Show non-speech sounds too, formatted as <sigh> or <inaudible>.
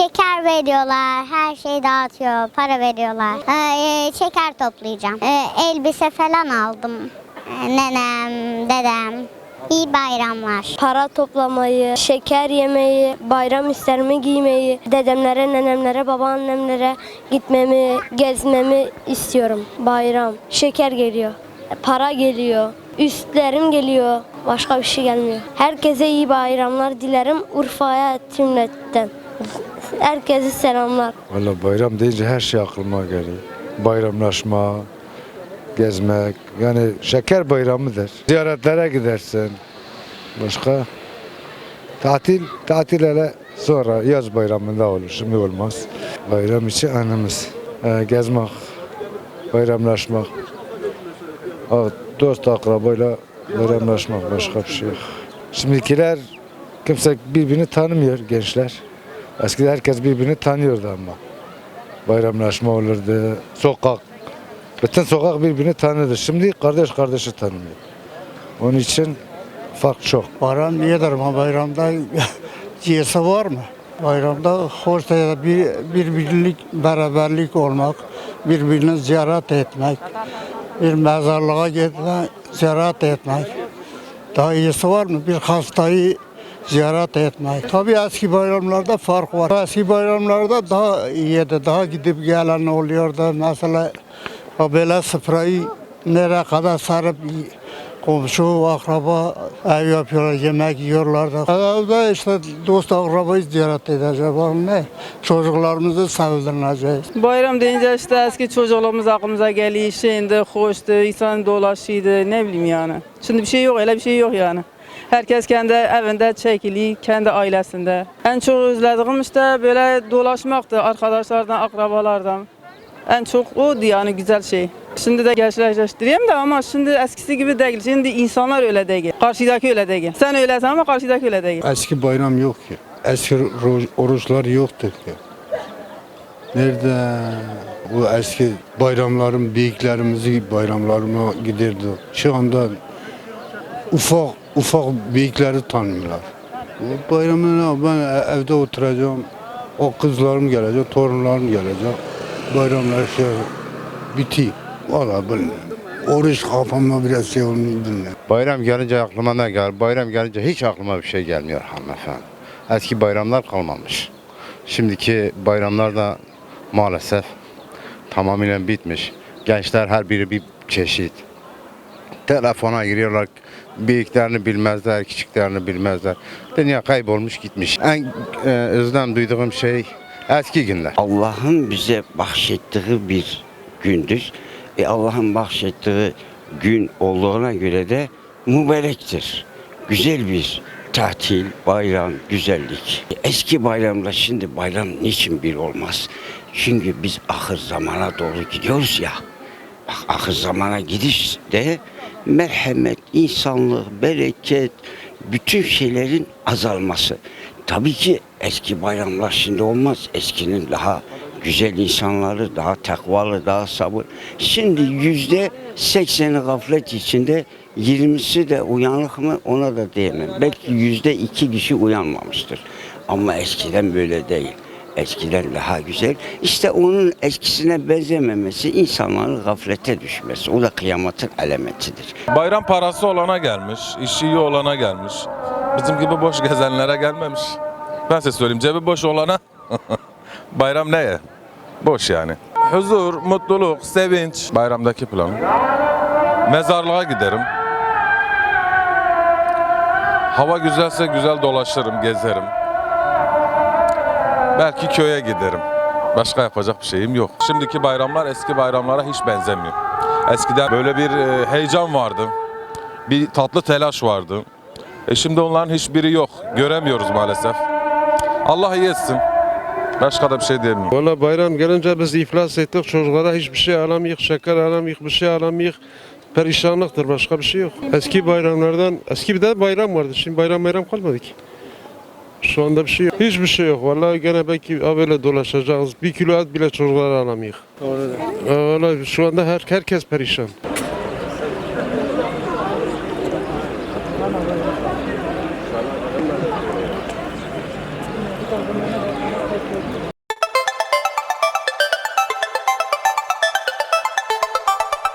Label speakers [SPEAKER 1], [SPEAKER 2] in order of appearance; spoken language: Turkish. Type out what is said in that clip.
[SPEAKER 1] Şeker veriyorlar, her şeyi dağıtıyor, para veriyorlar. Ee, şeker toplayacağım. Ee, elbise falan aldım. Ee, nenem, dedem. İyi bayramlar.
[SPEAKER 2] Para toplamayı, şeker yemeyi, bayram üstlerimi giymeyi, dedemlere, nenemlere, babaannemlere gitmemi, gezmemi istiyorum. Bayram, şeker geliyor, para geliyor, üstlerim geliyor, başka bir şey gelmiyor. Herkese iyi bayramlar dilerim Urfa'ya cümletten. Herkese selamlar.
[SPEAKER 3] Valla bayram deyince her şey aklıma geliyor. Bayramlaşma, gezmek, yani şeker bayramıdır. Ziyaretlere gidersin. Başka? Tatil, tatil hele sonra yaz bayramında olur, şimdi olmaz. Bayram için anımız. Ee, gezmek, bayramlaşmak. Aa, Dost akrabayla bayramlaşmak, başka bir şey yok. Şimdikiler kimse birbirini tanımıyor gençler. Eskiden herkes birbirini tanıyordu ama. Bayramlaşma olurdu. Sokak. Bütün sokak birbirini tanırdı. Şimdi kardeş kardeşi tanımıyor. Onun için fark çok.
[SPEAKER 4] Bayram iyidir ama bayramda <laughs> cihesi var mı? Bayramda hoş da bir, birbirlik, beraberlik olmak, birbirini ziyaret etmek, bir mezarlığa gitmek, ziyaret etmek. Daha iyisi var mı? Bir hastayı ziyaret etmek. Tabii eski bayramlarda fark var. Eski bayramlarda daha iyiydi. Daha gidip gelen oluyordu. Mesela o böyle sofrayı nereye kadar sarıp komşu, akraba ev yapıyorlar, yemek yiyorlardı. Evde işte dost akrabayı ziyaret edeceğiz. Ne? Çocuklarımızı sevindireceğiz.
[SPEAKER 5] Bayram deyince işte eski çocukluğumuz aklımıza geliyor. Şeyinde hoştu, insan dolaşıydı, ne bileyim yani. Şimdi bir şey yok, öyle bir şey yok yani. Herkes kendi evinde çekili, kendi ailesinde. En çok özlediğim işte böyle dolaşmaktı arkadaşlardan, akrabalardan. En çok oydu yani güzel şey. Şimdi de gençleştireyim de ama şimdi eskisi gibi değil. Şimdi insanlar öyle değil. Karşıdaki öyle değil. Sen öylesin ama karşıdaki öyle değil.
[SPEAKER 6] Eski bayram yok ki. Eski oruçlar yoktu ki. Nerede bu eski bayramların büyüklerimizi bayramlarına giderdi. Şu anda ufak ufak büyükleri tanımıyorlar. Bu bayramı ne? Ben e- evde oturacağım. O kızlarım gelecek, torunlarım gelecek. Bayramlar şey biti. Valla bilmiyorum. Oruç kafamda biraz şey olmuyor.
[SPEAKER 7] Bayram gelince aklıma ne gelir? Bayram gelince hiç aklıma bir şey gelmiyor hanımefendi. Eski bayramlar kalmamış. Şimdiki bayramlar da maalesef tamamıyla bitmiş. Gençler her biri bir çeşit. Telefona giriyorlar. Büyüklerini bilmezler, küçüklerini bilmezler. Dünya kaybolmuş gitmiş. En e, özlem duyduğum şey eski günler.
[SPEAKER 8] Allah'ın bize bahşettiği bir gündür. E Allah'ın bahşettiği gün olduğuna göre de mübarektir. Güzel bir tatil, bayram, güzellik. Eski bayramla şimdi bayram niçin bir olmaz? Çünkü biz ahır zamana doğru gidiyoruz ya. Bak ahır zamana gidişte merhamet, insanlık, bereket, bütün şeylerin azalması. Tabii ki eski bayramlar şimdi olmaz. Eskinin daha güzel insanları, daha takvalı, daha sabır. Şimdi yüzde sekseni gaflet içinde, yirmisi de uyanık mı ona da diyemem. Belki yüzde iki kişi uyanmamıştır. Ama eskiden böyle değil. Eskiden daha güzel. İşte onun eskisine benzememesi, insanların gaflete düşmesi. O da kıyametin alametidir.
[SPEAKER 9] Bayram parası olana gelmiş, işi iyi olana gelmiş. Bizim gibi boş gezenlere gelmemiş. Ben size söyleyeyim cebi boş olana <laughs> bayram neye? Boş yani. Huzur, mutluluk, sevinç bayramdaki planım. Mezarlığa giderim. Hava güzelse güzel dolaşırım, gezerim. Belki köye giderim. Başka yapacak bir şeyim yok. Şimdiki bayramlar eski bayramlara hiç benzemiyor. Eskiden böyle bir e, heyecan vardı. Bir tatlı telaş vardı. E şimdi onların hiçbiri yok. Göremiyoruz maalesef. Allah iyi etsin. Başka da bir şey diyemiyorum.
[SPEAKER 10] Valla bayram gelince biz iflas ettik. Çocuklara hiçbir şey alamayız, şeker alamayız, bir şey alamayız. Perişanlıktır, başka bir şey yok. Eski bayramlardan, eski bir de bayram vardı. Şimdi bayram bayram kalmadı ki. Şu anda bir şey yok. Hiçbir şey yok. Vallahi gene belki böyle dolaşacağız. Bir kilo et bile çocuklara alamayız. Doğru. Vallahi şu anda her, herkes perişan.